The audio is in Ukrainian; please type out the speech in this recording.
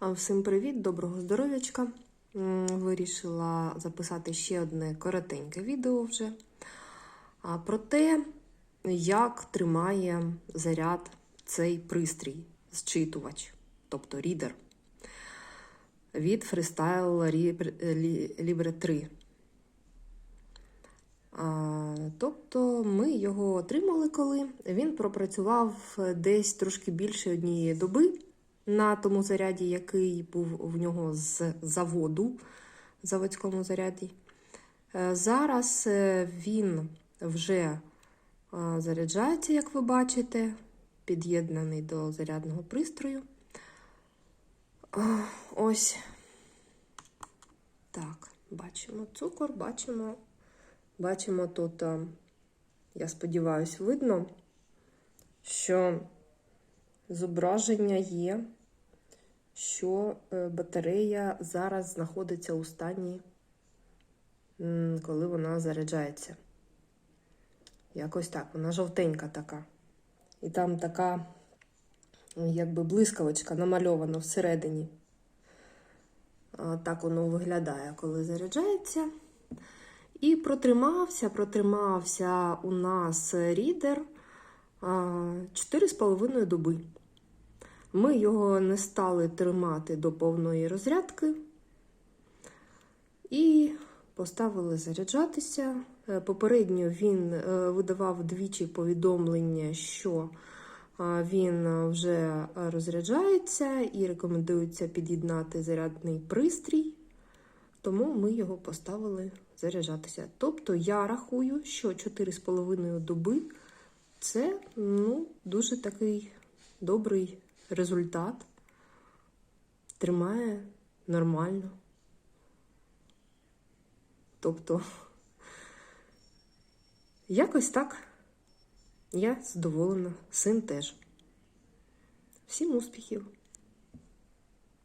Всім привіт, доброго здоров'ячка. Вирішила записати ще одне коротеньке відео вже про те, як тримає заряд цей пристрій, зчитувач, тобто рідер від Freestyle Libre 3. Тобто ми його отримали коли. Він пропрацював десь трошки більше однієї доби на тому заряді, який був в нього з заводу, заводському заряді. Е, Зараз е, він вже е, заряджається, як ви бачите, під'єднаний до зарядного пристрою. Ось так, бачимо цукор, бачимо, бачимо тут, я сподіваюся, видно, що зображення є, що е, батарея зараз знаходиться у стані, коли вона заряджається. Якось так, вона жовтенька така. І там така, якби блискавочка намальована всередині. Так воно виглядає, коли заряджається. І протримався, протримався у нас рідер 4,5 доби. Ми його не стали тримати до повної розрядки і поставили заряджатися. Е, Попередньо він е, видавав двічі повідомлення, що він вже розряджається і рекомендується під'єднати зарядний пристрій, тому ми його поставили заряджатися. Тобто я рахую, що 4,5 доби це ну, дуже такий добрий результат. Тримає нормально. Тобто, якось так я задоволена, син теж. Всім успіхів!